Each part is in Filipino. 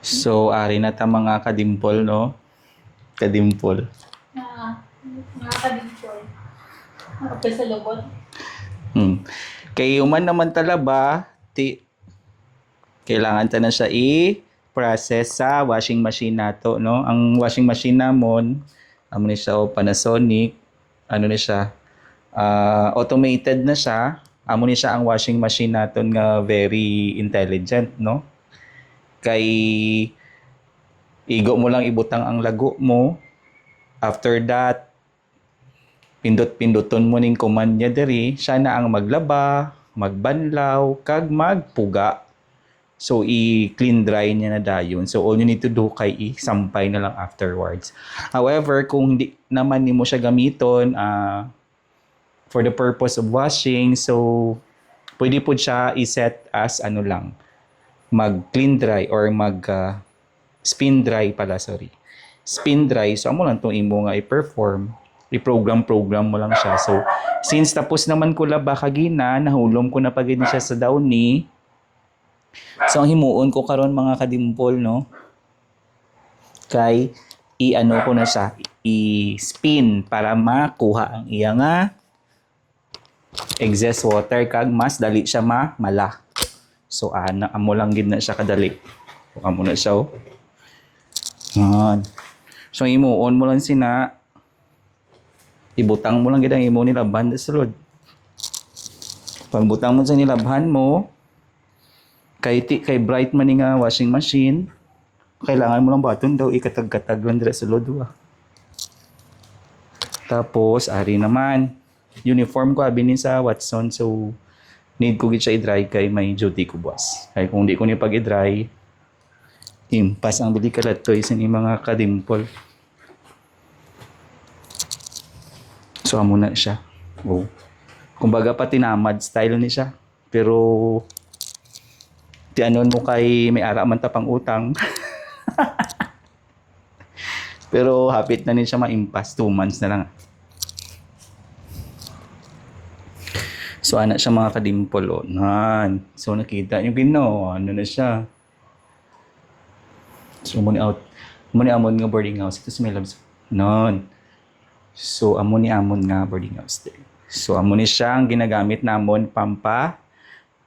So, ari na ta mga kadimpol, no? Kadimpol. Na, mga kadintol. Nakapil sa lubot. Hmm. Kay human naman talaba, ti kailangan ta na siya i-process sa washing machine nato, no? Ang washing machine namon, amo ni siya o Panasonic, ano ni siya, ah, automated na siya. Amo ni siya ang washing machine naton nga very intelligent, no? Kay igo mo lang ibutang ang lago mo. After that, pindot-pinduton mo ning command niya diri, siya na ang maglaba, magbanlaw, kag magpuga. So, i-clean dry niya na dayon. So, all you need to do kay i-sampay na lang afterwards. However, kung hindi naman ni mo siya gamiton ah, for the purpose of washing, so, pwede po siya i-set as ano lang, mag-clean dry or mag ah, spin dry pala, sorry. Spin dry, so amo lang itong imo nga i-perform i-program-program mo lang siya. So, since tapos naman ko laba kagina, nahulom ko na pagin siya sa downy. So, ang himuon ko karon mga kadimpol, no? Kay, i-ano ko na siya, i-spin para makuha ang iya nga excess water kag mas dali siya ma mala. So, ana, amo lang gid na siya kadali. Amo na siya, oh. Yan. So, himuon mo lang sina, ibutang mo lang gid ang imo nilabhan sa sulod. Pag butang mo sa nilabhan mo, kay ti kay bright man nga washing machine, kailangan mo lang baton daw ikatag-katag lang dira sa sulod wa. Tapos ari naman uniform ko abi sa Watson so need ko gid siya i-dry kay may duty ko boss. Kay kung di ko ni pag i-dry, impas ang bili kalat to isin mga kadimpol. So, amo na siya. Oh. Kumbaga pa tinamad style ni siya. Pero, ti anon mo kay may ara man tapang utang. Pero hapit na ni siya ma-impas. Two months na lang. So, anak siya mga kadimpol. Oh. Nan. So, nakita niyo gino. Ano na siya. So, muni out. Muni amon nga boarding house. Ito si my loves. Nan. So, amo ni amon nga boarding house din. So, amo ni siya ang ginagamit namon pampa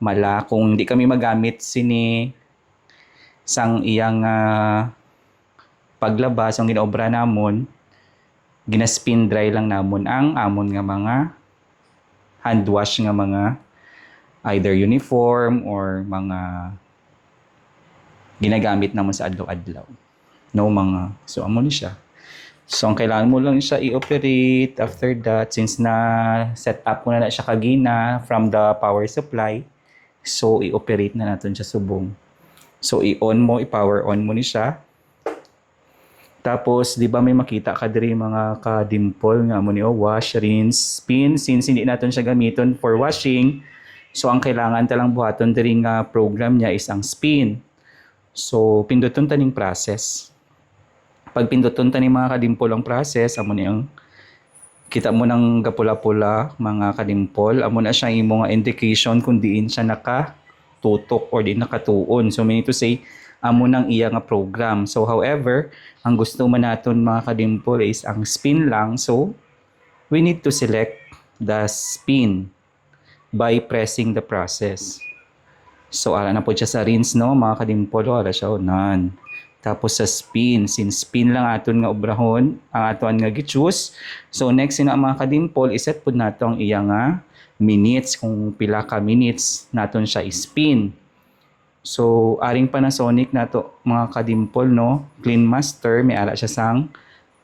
mala kung hindi kami magamit sini sang iyang ah, paglabas ang ginaobra namon ginaspin dry lang namon ang amon nga mga hand wash nga mga either uniform or mga ginagamit namon sa adlaw-adlaw. No mga so amo ni siya. So, ang kailangan mo lang siya i-operate after that since na set up ko na na siya kagina from the power supply. So, i-operate na natin siya subong. So, i-on mo, i-power on mo ni siya. Tapos, di ba may makita ka diri mga ka-dimple nga mo ni oh, wash, rinse, spin. Since hindi natin siya gamiton for washing, so ang kailangan talang buhaton diri nga program niya is ang spin. So, pinduton taning process pag pinduton ta ni mga kadimpol ang process amo ni ang kita mo ng gapula-pula mga kadimpol amo na siya imo nga indication kung diin siya naka tutok or di nakatuon so meaning to say amo nang iya nga program. So however ang gusto man naton mga kadimpol is ang spin lang. So we need to select the spin by pressing the process. So ala na po siya sa rinse no mga kadimpol? Ala siya oh, nan tapos sa spin, since spin lang aton nga obrahon, ang aton nga gi-choose. So next sina mga kadimpol, iset pud nato ang iya nga minutes. Kung pila ka minutes naton siya spin. So aring Panasonic nato mga kadimpol no, Clean Master may ara siya sang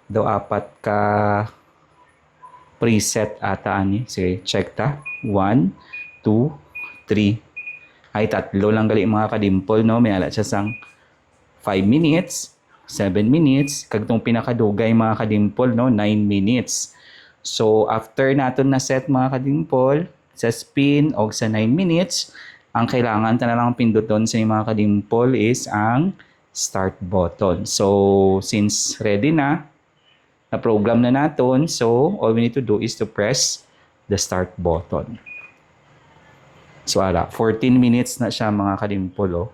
daw apat ka preset ata ani. Sige, check ta. 1 2 3 ay tatlo lang gali mga kadimpol no, may ara siya sang 5 minutes, 7 minutes, kag tong pinakadugay mga kadimpol no, 9 minutes. So after naton na set mga kadimpol sa spin o sa 9 minutes, ang kailangan ta na lang pinduton sa mga kadimpol is ang start button. So since ready na, na program na naton, so all we need to do is to press the start button. So ala, 14 minutes na siya mga kadimpol oh.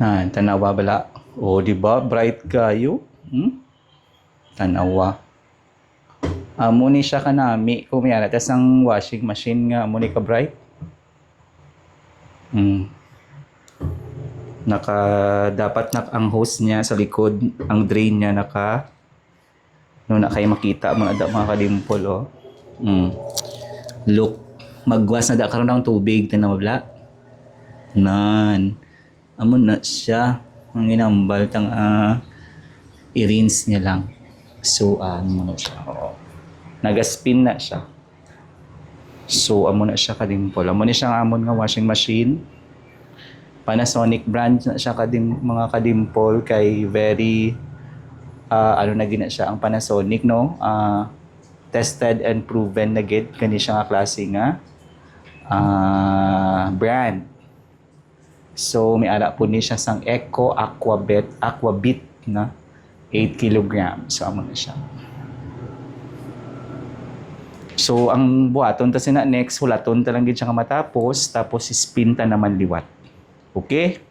Ah, tanawa bala. O, di ba? Bright kayo. Hmm? Tanawa. Amo ni siya kanami kumiyara tas ang washing machine nga amo ni ka bright. Hmm. Naka dapat nak ang hose niya sa likod, ang drain niya naka no na kayo makita mga da mga kadimpol oh. Hmm. Look, magwas na da karon ng tubig tanaw bla. Nan. Amo na siya. Ang inambal tang ah, i-rinse niya lang. So, ano na siya. Oo. Nagaspin na siya. So, amo na siya kadimpol. Amo ni siya ang amon nga washing machine. Panasonic brand na siya kadim mga kadimpol kay very ah, ano na gina siya ang Panasonic no Ah, tested and proven na gid kani siya nga klase nga ah, brand So may ara po ni siya sang Eco Aquabit Aquabit na 8 kg. So amo na siya. So ang buhaton ta sina next hulaton ta lang gid siya nga matapos tapos spin ta naman liwat. Okay?